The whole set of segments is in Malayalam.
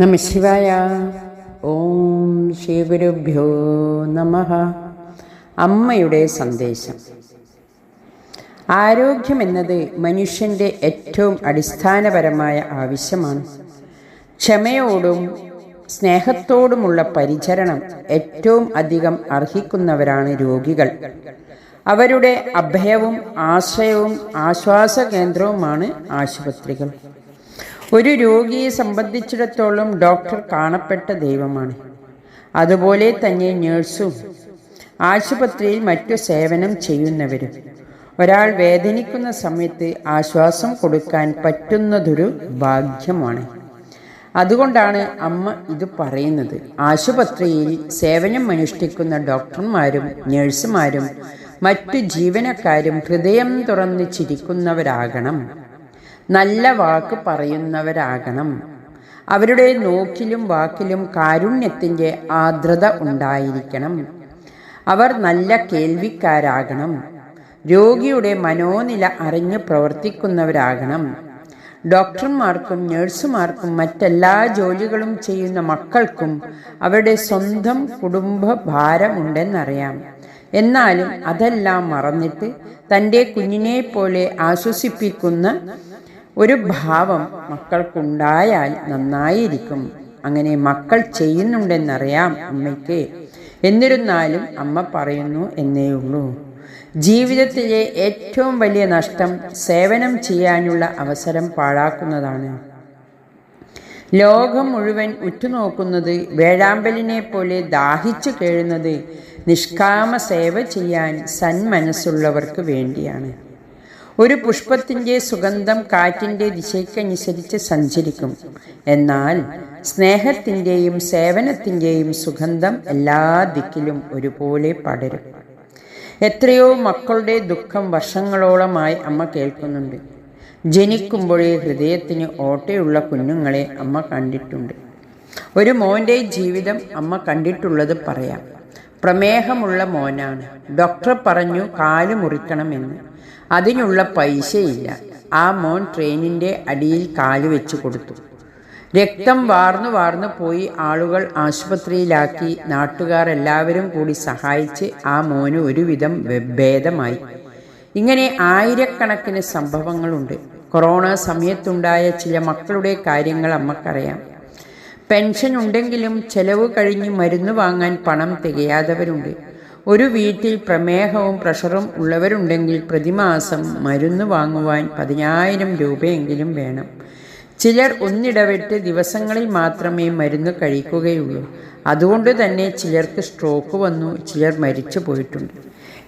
നമ ശിവായ. ഓം ശ്രീ ഗുരുഭ്യോ നമ. അമ്മയുടെ സന്ദേശം. ആരോഗ്യം എന്നത് മനുഷ്യന്റെ ഏറ്റവും അടിസ്ഥാനപരമായ ആവശ്യമാണ്. ക്ഷമയോടും സ്നേഹത്തോടുമുള്ള പരിചരണം ഏറ്റവും അധികം അർഹിക്കുന്നവരാണ് രോഗികൾ. അവരുടെ അഭയവും ആശ്രയവും ആശ്വാസ കേന്ദ്രവുമാണ് ആശുപത്രികൾ. ഒരു രോഗിയെ സംബന്ധിച്ചിടത്തോളം ഡോക്ടർ കാണപ്പെട്ട ദൈവമാണ്. അതുപോലെ തന്നെ നേഴ്സും ആശുപത്രിയിൽ മറ്റു സേവനം ചെയ്യുന്നവരും. ഒരാൾ വേദനിക്കുന്ന സമയത്ത് ആശ്വാസം കൊടുക്കാൻ പറ്റുന്നതൊരു ഭാഗ്യമാണ്. അതുകൊണ്ടാണ് അമ്മ ഇത് പറയുന്നത്. ആശുപത്രിയിൽ സേവനം അനുഷ്ഠിക്കുന്ന ഡോക്ടർമാരും നഴ്സുമാരും മറ്റു ജീവനക്കാരും ഹൃദയം തുറന്ന് ചിരിക്കുന്നവരാകണം. നല്ല വാക്ക് പറയുന്നവരാകണം. അവരുടെ നോക്കിലും വാക്കിലും കാരുണ്യത്തിന്റെ ആർദ്രത ഉണ്ടായിരിക്കണം. അവർ നല്ല കേൾവിക്കാരാകണം. രോഗിയുടെ മനോനില അറിഞ്ഞു പ്രവർത്തിക്കുന്നവരാകണം. ഡോക്ടർമാർക്കും നഴ്സുമാർക്കും മറ്റെല്ലാ ജോലികളും ചെയ്യുന്ന മക്കൾക്കും അവരുടെ സ്വന്തം കുടുംബ ഭാരമുണ്ടെന്നറിയാം. എന്നാലും അതെല്ലാം മറന്നിട്ട് തന്റെ കുഞ്ഞിനെ പോലെ ആശ്വസിപ്പിക്കുന്ന ഒരു ഭാവം മക്കൾക്കുണ്ടായാൽ നന്നായിരിക്കും. അങ്ങനെ മക്കൾ ചെയ്യുന്നുണ്ടെന്നറിയാം അമ്മയ്ക്ക്. എന്നിരുന്നാലും അമ്മ പറയുന്നു എന്നേ ഉള്ളൂ. ജീവിതത്തിലെ ഏറ്റവും വലിയ നഷ്ടം സേവനം ചെയ്യാനുള്ള അവസരം പാഴാക്കുന്നതാണ്. ലോകം മുഴുവൻ ഉറ്റുനോക്കുന്നത് വേഴാമ്പലിനെ പോലെ ദാഹിച്ചു കേഴുന്നത് നിഷ്കാമ സേവ ചെയ്യാൻ സന്മനസ്സുള്ളവർക്ക് വേണ്ടിയാണ്. ഒരു പുഷ്പത്തിന്റെ സുഗന്ധം കാറ്റിന്റെ ദിശയ്ക്കനുസരിച്ച് സഞ്ചരിക്കും. എന്നാൽ സ്നേഹത്തിന്റെയും സേവനത്തിന്റെയും സുഗന്ധം എല്ലാ ദിക്കിലും ഒരുപോലെ പടരും. എത്രയോ മക്കളുടെ ദുഃഖം വർഷങ്ങളോളമായി അമ്മ കേൾക്കുന്നുണ്ട്. ജനിക്കുമ്പോഴേ ഹൃദയത്തിന് ഓട്ടയുള്ള കുഞ്ഞുങ്ങളെ അമ്മ കണ്ടിട്ടുണ്ട്. ഒരു മോന്റെ ജീവിതം അമ്മ കണ്ടിട്ടുള്ളത് പറയാം. പ്രമേഹമുള്ള മോനാണ്. ഡോക്ടർ പറഞ്ഞു കാൽ മുറിക്കണമെന്ന് അതിനുള്ള പൈസയില്ല. ആ മോൻ ട്രെയിനിന്റെ അടിയിൽ കാൽ വെച്ച് കൊടുത്തു. രക്തം വാർന്നു വാർന്നു പോയി ആളുകൾ ആശുപത്രിയിലാക്കി. നാട്ടുകാർ എല്ലാവരും കൂടി സഹായിച്ച് ആ മോന് ഒരുവിധം ഭേദമായി. ഇങ്ങനെ ആയിരക്കണക്കിന് സംഭവങ്ങളുണ്ട്. കൊറോണ സമയത്തുണ്ടായ ചില മക്കളുടെ കാര്യങ്ങൾ അമ്മക്കറിയാം. പെൻഷൻ ഉണ്ടെങ്കിലും ചെലവ് കഴിഞ്ഞ് മരുന്ന് വാങ്ങാൻ പണം തികയാത്തവരുണ്ട്. ഒരു വീട്ടിൽ പ്രമേഹവും പ്രഷറും ഉള്ളവരുണ്ടെങ്കിൽ പ്രതിമാസം മരുന്ന് വാങ്ങുവാൻ പതിനായിരം രൂപയെങ്കിലും വേണം. ചിലർ ഒന്നിടവിട്ട് ദിവസങ്ങളിൽ മാത്രമേ മരുന്ന് കഴിക്കുകയുള്ളൂ. അതുകൊണ്ട് തന്നെ ചിലർക്ക് സ്ട്രോക്ക് വന്നു ചിലർ മരിച്ചു പോയിട്ടുണ്ട്.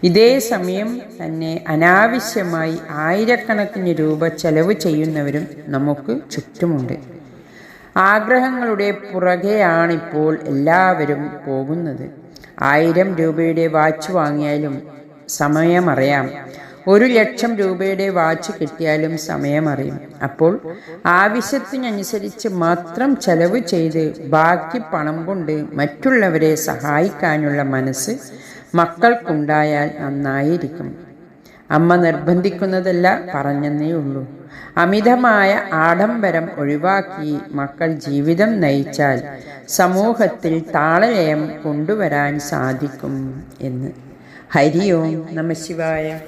ഇതേ സമയം തന്നെ അനാവശ്യമായി ആയിരക്കണക്കിന് രൂപ ചെലവ് ചെയ്യുന്നവരും നമുക്ക് ചുറ്റുമുണ്ട്. ആഗ്രഹങ്ങളുടെ പുറകെയാണിപ്പോൾ എല്ലാവരും പോകുന്നത്. ആയിരം രൂപയുടെ വാച്ച് വാങ്ങിയാലും സമയമറിയാം. ഒരു ലക്ഷം രൂപയുടെ വാച്ച് കിട്ടിയാലും സമയമറിയും. അപ്പോൾ ആവശ്യത്തിനനുസരിച്ച് മാത്രം ചെലവ് ചെയ്ത് ബാക്കി പണം കൊണ്ട് മറ്റുള്ളവരെ സഹായിക്കാനുള്ള മനസ്സ് മക്കൾക്കുണ്ടായാൽ നന്നായിരിക്കും. അമ്മ നിർബന്ധിക്കുന്നതല്ല പറഞ്ഞെന്നേ ഉള്ളൂ അമിതമായ ആഡംബരം ഒഴിവാക്കി മക്കൾ ജീവിതം നയിച്ചാൽ സമൂഹത്തിൽ താളലയം കൊണ്ടുവരാൻ സാധിക്കും എന്ന്. ഹരി ഓം നമ ശിവായ.